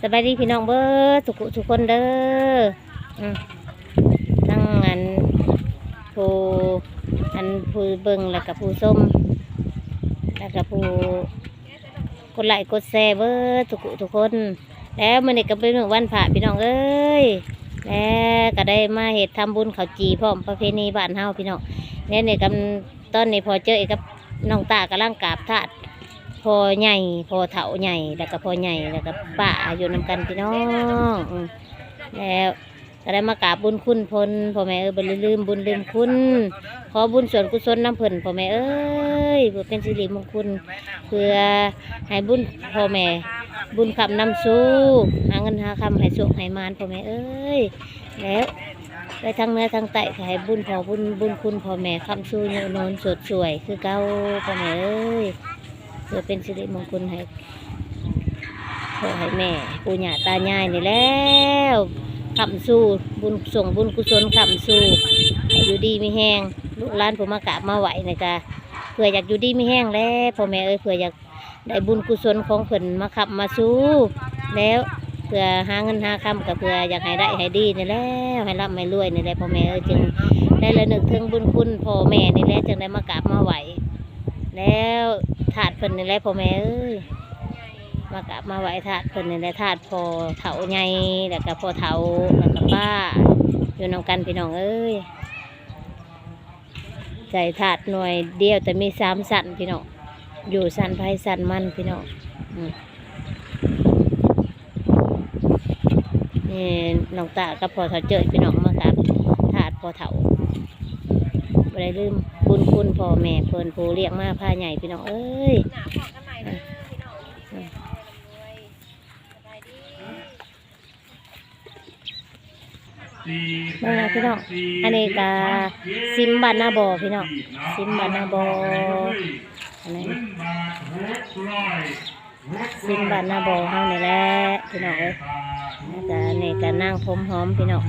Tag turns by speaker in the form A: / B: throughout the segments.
A: สบายดีพี่น้องเบิดทุกทุกคนเด้อทั้งอันผู้อันผู้เบิ่งแล้วก็ผู้ส้มแล้วก็ผู้กดไลค์กดแชร์เบิดทุกทุกคน แล้วมื้อนี้ก็เป็นมื้อวันพระพี่น้องเอ้ยแล้วก็ได้มาเฮ็ดทำบุญเขาจีพร้อมประเพณีบ้านเฮาพี่น้องเนี่ยนี่กำตอนนี้พอเจออีกกับน้องตากำลังกาบธาตุ พอใหญ่พอเถาใหญ่แล้วก็พอใหญ่แล้วก็ป้าอยู่นำกันพี่น้องแล้วก็ได้มากราบบุญคุณพลพ่อแม่เอ้ยบ่ลืมบุญลืมคุณ ขอบุญส่วนกุศลน้ำเพิ่นพ่อแม่เอ้ยเพื่อเป็นสิริมงคลเพื่อให้บุญพ่อแม่บุญคำนำสู้หาเงินหาคำให้สุขให้มานพ่อแม่เอ้ยแล้วได้ทั้งเนื้อทั้งไตก็ให้บุญพอบุญบุญคุณพ่อแม่คำสู้เยอะนนสดสวยคือเก้าพ่อแม่เอ้ย พื่อเป็นสิริมงคลให้พ่อให้แม่ปู่ย่าตายายนี่แล้วคำสู้บุญส่งบุญกุศลคำสู้อยู่ดีไม่แห้งลูกหลานผมมากราบมาไหวนะจ๊ะเพื่ออยากอยู่ดีไม่แห้งแล้วพ่อแม่เอ้ยเพื่ออยากได้บุญกุศลของเพิ่นมาขับมาสู้แล้วเพื่อหาเงินหาคำกับเพื่ออยากให้ได้ให้ดีนี่แล้วให้ร่ำให้รวยนี่แหละพ่อแม่เอ้ยจึงได้ระลึกถึงบุญคุณพ่อแม่นี่แหละจึงได้มากราบมาไหวแล้ว ถาดเพิ่นนี่แหละพ่อแม่เอ้ยมากะมาไหวถาดเพิ่นนี่แหละถาดพอเถาใหญ่แล้วก็พอเถาแล้วก็ป้า อยู่นำกันพี่น้องเอ้ยใจถาดหน่วยเดียวแต่มีสามสันพี่น้องอยู่สันไพสันมันพี่น้องนี่น้องตากับพอเถาเจยพี่น้องมากับถาดพอเถา ได้ลืมบุญคุณพ่อแม่เพิ่นผู้เลี้ยงมาพาใหญ่พี่น้องเอ้ย
B: พี่น้องด้วยสบา
A: พี่น้อง อันนี้ก็ซิมบานนาบอพี่น้อง ซิมบานนาบออันนี้ซิมบานนาบอเฮานี่แหละพี่น้องเอ้ยแล้วก็อันนี่ก็นั่งพรมหอมพี่น้อง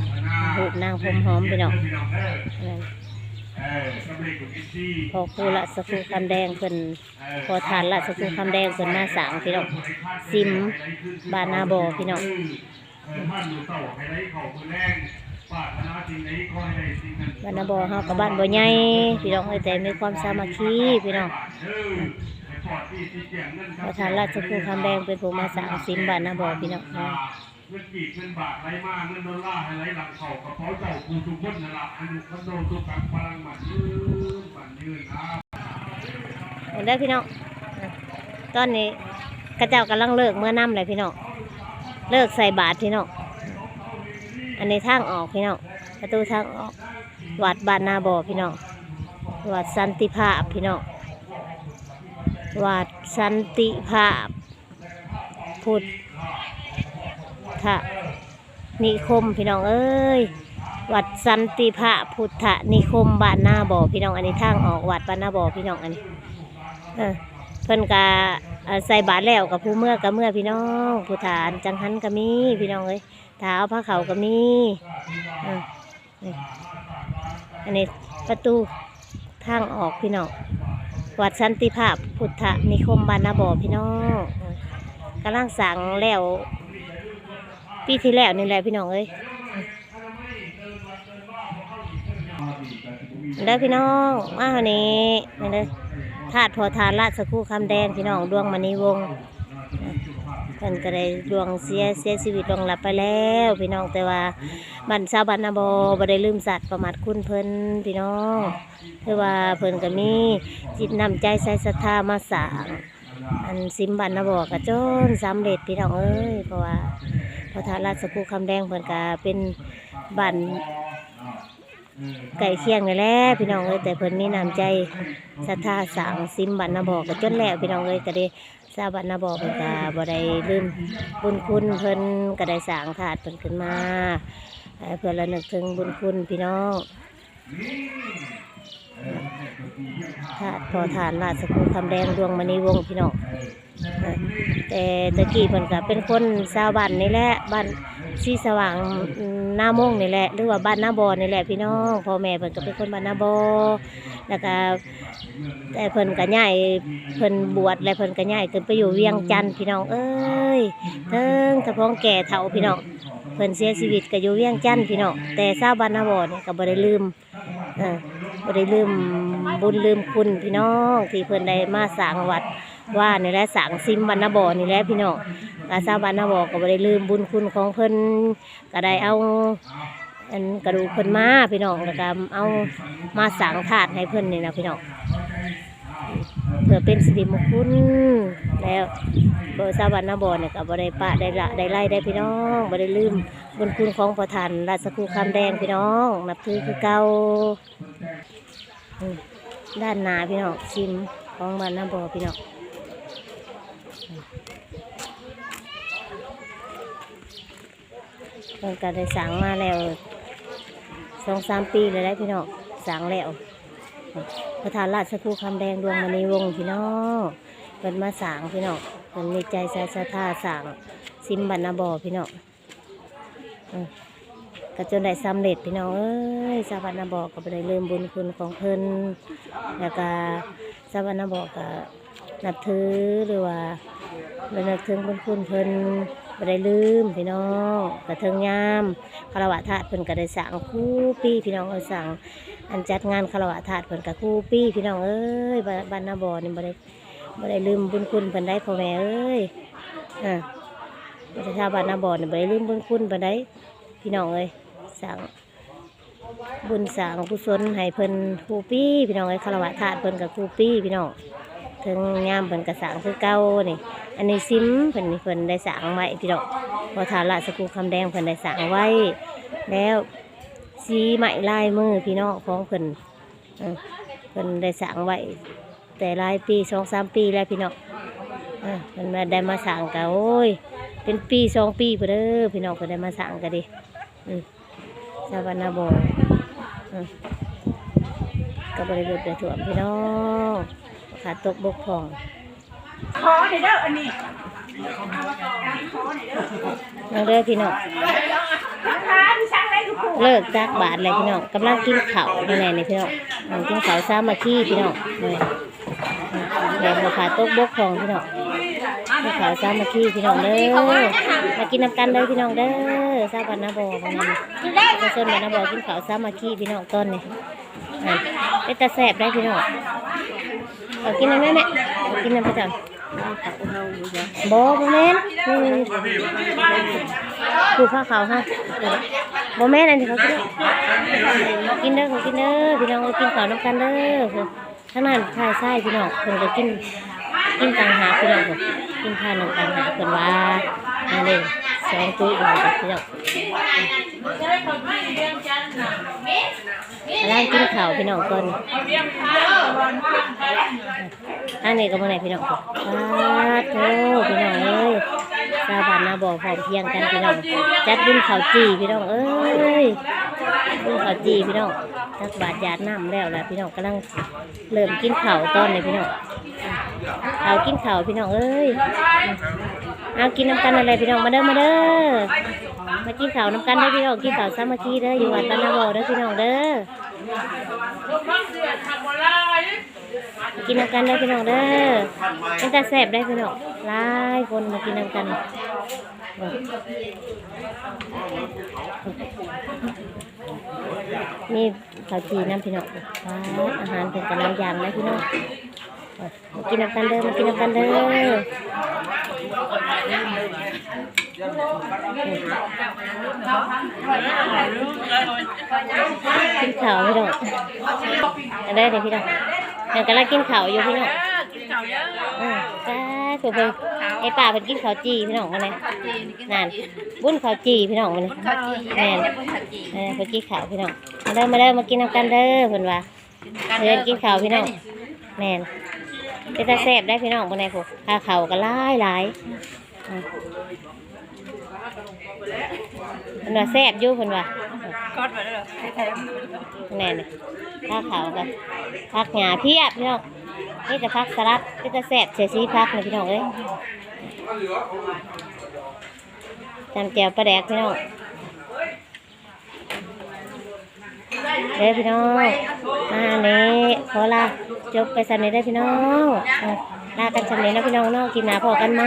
A: รูนั่งพรมหอมพี่น้องอันนั้น พอครูละสกูคำแดงเพิ่นพอทานละสกูคำแดงเพิ่นมาสร้างพี่น้องซิมบานนาบอพี่น้องบ้านนาบอเฮากับบ้านบ่ใหญ่พี่น้องเอ้ยแต่มีความสามัคคีพี่น้องประธานราชภูคำแดงเป็นผู้มาสร้างซิมบ้านนาบอพี่น้อง เงิ
C: นกีบเงินบาทไหลมาเงินดอลลาร์ไหลหลังเข่ากระเพาะเจ้าคูทุกคนนั่นละอนนี้คอนโดทุกกับพลังหมันยืนหมันยืนนะ
A: เห็นได้พี่น้องตอนนี้กระเจ้ากำลังเลิกเมื่อน้ำเลยพี่น้องเลิกใส่บาตรพี่น้องอันนี้ทางออกพี่น้องประตูทางออกวัดบานนาบอพี่น้องวัดสันติภาพพี่น้องวัดสันติภาพพุทธ นิคมพี่น้องเอ้ยวัดสันติภาพพุทธนิคมบ้านนาบ่อพี่น้องอันนี้ทางออกวัดบ้านนาบ่อพี่น้องอันนี้เออเพิ่นกาใส่บาตรแล้วกับผู้เมื่อกับเมื่อพี่น้องผู้ฐานจังหันก็มีพี่น้องเอ้ยเท้าพระเขาก็มีอันนี้ประตูทางออกพี่น้องวัดสันติภาพพุทธนิคมบ้านนาบ่อพี่น้องกำลังสั่งแล้ว ปีที่แล้วนี่แหละพี่น้องเอ้ยเด้อพี่น้องมาวันนี้นี่เลยธาตุพอทานราชคู่คำแดงพี่น้องดวงมณีวงศ์เพิ่นก็ได้ดวงเสียเสียชีวิตลงหลับไปแล้วพี่น้องแต่ว่าบันชาวบ้านนาบบ่ได้ลืมสัตว์ประมาทคุณเพิ่นพี่น้องคือว่าเพิ่นก็มีจิตนำใจใส่ศรัทธามาสางอันซิมบันนาบอกระจนสำเร็จพี่น้องเอ้ยเพราะว่า พอทานราชครู่คำแดงเพิ่นก็เป็นบันไก่เคียงนี่แหละพี่น้องเอ้ยแต่เพิ่นมีน้ำใจศรัทธาสร้างซิมบันนาบอกก็จนแล้วพี่น้องเอ้ยก็ได้ทราบบันนาบอกเพิ่นก็บ่ได้ลืมบุญคุณเพิ่นก็ได้สางถาดเพิ่นขึ้นมาเพื่อระลึกถึงบุญคุณพี่น้องถาดพอทานราชกุลคำแดงดวงมณีวงพี่น้องอ แต่ตะกี้เพิ่นก็เป็นคนชาวบ้านนี่แหละบ้านสีสว่างหน้ามงนี่แหละหรือว่าบ้านหน้าบอนี่แหละพี่น้องพ่อแม่เพิ่นก็เป็นคนบ้านหน้าบอแล้วก็แต่เพิ่นก็ย้ายเพิ่นบวชแล้วเพิ่นก็ย้ายขึ้นไปอยู่เวียงจันทน์พี่น้องเอ้ยเทิงตะพองแก่เฒ่าพี่น้องเพิ่นเสียชีวิตก็อยู่เวียงจันทน์พี่น้องแต่ชาวบ้านหน้าบอนี่ก็บ่ได้ลืมเออบ่ได้ลืมบุญลืมคุณพี่น้องที่เพิ่นได้มาสร้างวัด ว่านี่แหละสร้างซิมบ้านหน้าบอนี่แหละพี่น้องกาซาบานนาบอก็บ่ได้ลืมบุญคุณของเพิ่นก็ได้เอาอันกระดูกเพิ่นมาพี่น้องแล้วก็เอามาสังถาดให้เพิ่นนี่นะพี่น้องเพื่อเป็นสิริมงคลแล้วบอร์ซาบานนาบอเนี่ยก็บ่ได้ปะได้ละได้ไล่ได้พี่น้องบ่ได้ลืมบุญคุณของประธานราชครูคำแดงพี่น้อง นับถือคือเก่าด้านหน้าพี่น้องชิมของบานนาบอพี่น้อง เพิ่นก็ได้สั่งมาแล้วสองสามปีเลยได้พี่น้องสั่งแล้วประธานราชครูคำแดงดวงมณีวงพี่น้องเพิ่นมาสั่งพี่น้องเพิ่นมีใจศรัทธาสั่งซิมบันนาบอพี่น้องก็จนได้สำเร็จพี่น้องเอ้ยสาบันนาบอกก็บ่ได้ลืมบุญคุณของเพิ่นแล้วก็สาบันนาบอกก็นับถือหรือว่า ระลึกถึงบุญคุณเพิ่นบ่ได้ลืมพี่น้องกระเทิงยามคารวะธาตุเพิ่นก็ได้สั่งคู่ปี้พี่น้องเอ้ยสั่งอันจัดงานคารวะธาตุเพิ่นก็คู่ปี้พี่น้องเอ้ยบ้านนาบ่อนี่บ่ได้บ่ได้ลืมบุญคุณเพิ่นได้พ่อแม่เอ้ยอ่าประชาวบ้านนาบ่อนี่บ่ได้ลืมบุญคุณเพิ่นได้พี่น้องเอ้ยสั่งบุญสั่งกุศลให้เพิ่นคู่ปี้พี่น้องเอ้ยคารวะธาตุเพิ่นก็คู่ปี้พี่น้อง ถึงยามเพิ่นก็สั่งคือเก่านี่ อันนี้ซิมเพิ่นนี่เพิ่นได้สังไว้พี่ดอกพอทาละสกุลคำแดงเพิ่นได้สังไว้ แล้วสีไหม่ลายมือพี่น้องของเพิ่นเพิ่นได้สังไว้แต่หลายปีสองสามปีแล้วพี่น้องเออเพิ่นมาได้มาสั่งกันโอ้ย เป็นปีสองปีเพิ่นเด้อพี่น้องเพิ่นได้มาสั่งกันดิอืมสาบานาโบอืมก็บริเวณได้ถ่วมพี่น้อง ขาดตกบกพร่อง
B: ขอเด้ออันนี้
A: น้องเด้อพี่น้อง
B: ราคาที่ช่างได้ทุกคน
A: เลิกจากบาทเลยพี่น้องกำลังกินข้าวนี่แน่นี่พี่น้องอืมกินข้าวซ้ำมาขี้พี่น้องนี่แม่บัวขาตกบกของพี่น้องกินข้าวซ้ำมาขี้พี่น้องเด้อมากินน้ำกันเด้อพี่น้องเด้อทราบวันนะบอกวันนี้มาเชิญวันนะบอกกินข้าวซ้ำมาขี้พี่น้องต้นนี่อะเป็นตาแสบได้พี่น้อง เอากินน้ำแม่แม่กินน้ำประจำบ่บ่แม่นนี่คือผ้าขาวฮะบ่แม่นอันที่เขากินเด้อกินเด้อเขากินเด้อพี่น้องกินข้าวน้ำกันเด้อทั้งนั้นชายไส้พี่น้องเพิ่นก็กินกินต่างหากพี่น้องกินข้าวน้ำกันหาเพิ่นว่าอันนี้ สองตุ้ยพี่น้องพี่น้องกำลังกินข้าวพี่น้องก่อนอันนี้ก็บ่ไหนพี่น้องครับโธ่พี่น้องเอ้ยชาวบ้านนาบอพร้อมเพียงกันพี่น้อง จัดบุญข้าวจีพี่น้องเอ้ยบุญข้าวจีพี่น้องตักบาตรหยาดน้ำแล้วล่ะพี่น้องกำลังเริ่มกินข้าวตอนนี้พี่น้องข้าวกินข้าวพี่น้องเอ้ย เอากินน้ำกันอะไรพี่น้องมาเด้อมาเด้อมากินข้าวน้ำกันเด้พี่น้องกินข้าวสามัคคีเด้ออยู่วัดบ้านาบอเด้อพี่น้องเด้อมากินน้ำกันเด้พี่น้องเด้อเป็นตาแซ่บได้พี่น้องหลายคนมากินน้ำกันนี่ข้าวจีน้ำพี่น้องว้าอาหารเป็นกำลังยางนะพี่น้องมากินน้ำกันเด้อมากินน้ำกันเด้อ กินข้าวพี่น้องอันได้เลยพี่น้องยังกำลังกินข้าวอยู่พี่น้อง
B: กินข้าวเยอะ
A: อืมจ้าถูกเพิ่งไอ้ป่าเพิ่นกินข้าวจีพี่น้องมาเลยนั่นบุ้นข้าวจีพี่น้องมาเลย
B: ข้าวจี
A: แม่น
B: บุญข้าวจี
A: เออเพิ่นกินข้าวพี่น้องมาเด้อมาเด้อมากินน้ำกันเด้อเพิ่นว่าเพิ่นกินข้าวพี่น้องแม่นเป็นตาแซ่บได้พี่น้องบ่ไหนพวกข้าวเขาก็หลายหลายอื มเพิ่นว่าแซ่บอยู่เพิ่นว่า
B: กอดไปเลยแถม
A: แม่นนี่ข้าวเขาก็ผักหญ้าเพียบพี่น้องนี่แต่ผักสลัดนี่แต่แซ่บเสียสีผักนี่พี่น้องเอ้ยจำแจวปลาแดกพี่น้องเด้อพี่น้องอ่านี้ขอลาจบไปสันนี้ได้อพี่น้องอะ ลากันชมเลยนะพี่น้องเนาะกินหนาพอกันไหม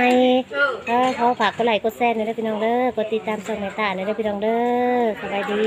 A: เออขอฝากกดไลค์กดแชร์หน่อยเด้อพี่น้องเด้อกดติดตามช่องแม่ตาหน่อยเด้อพี่น้องเด้อสบายดี